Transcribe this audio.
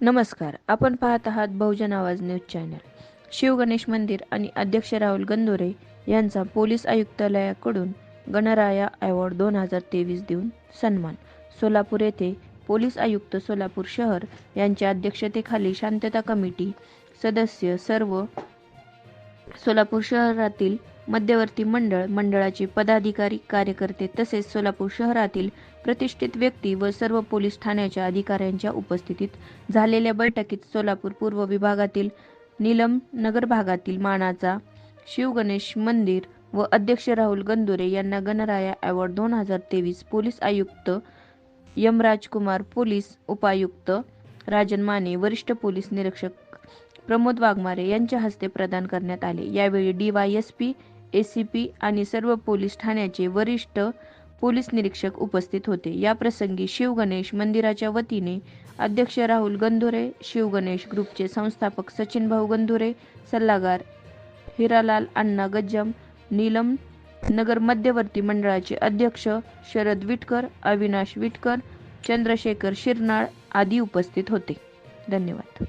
नमस्कार. आपण पाहत आहात बहुजन आवाज न्यूज चॅनल. शिवगणेश मंदिर आणि अध्यक्ष राहुल गंदोरे यांचा पोलीस आयुक्तालयाकडून गणराया अवॉर्ड दोन हजार तेवीस देऊन सन्मान. सोलापूर येथे पोलीस आयुक्त सोलापूर शहर यांच्या अध्यक्षतेखाली शांतता कमिटी सदस्य सर्व सोलापूर शहरातील मध्यवर्ती मंडळ मंडळाचे पदाधिकारी कार्यकर्ते तसेच सोलापूर शहरातील प्रतिष्ठित व्यक्ती व सर्व पोलीस ठाण्याच्या अधिकाऱ्यांच्या उपस्थितीत झालेल्या बैठकीत सोलापूर पूर्व विभागातील नीलम नगर भागातील मानाचा शिवगणेश मंदिर व अध्यक्ष राहुल गंदुरे यांना गणराया अवॉर्ड दोन हजार तेवीस पोलीस आयुक्त यमराजकुमार पोलीस उपायुक्त राजन माने वरिष्ठ पोलीस निरीक्षक प्रमोद वाघमारे यांच्या हस्ते प्रदान करण्यात आले. यावेळी D Y S P A C P आणि सर्व पोलीस ठाण्याचे वरिष्ठ पोलीस निरीक्षक उपस्थित होते. या प्रसंगी शिवगणेश मंदिराच्या वतीने अध्यक्ष राहुल गंधुरे शिवगणेश ग्रुपचे संस्थापक सचिन भाऊ गंधुरे सल्लागार हिरालाल अण्णा गज्जम नीलम नगर मध्यवर्ती मंडळाचे अध्यक्ष शरद विटकर अविनाश विटकर चंद्रशेखर शिरनाळ आदी उपस्थित होते. धन्यवाद.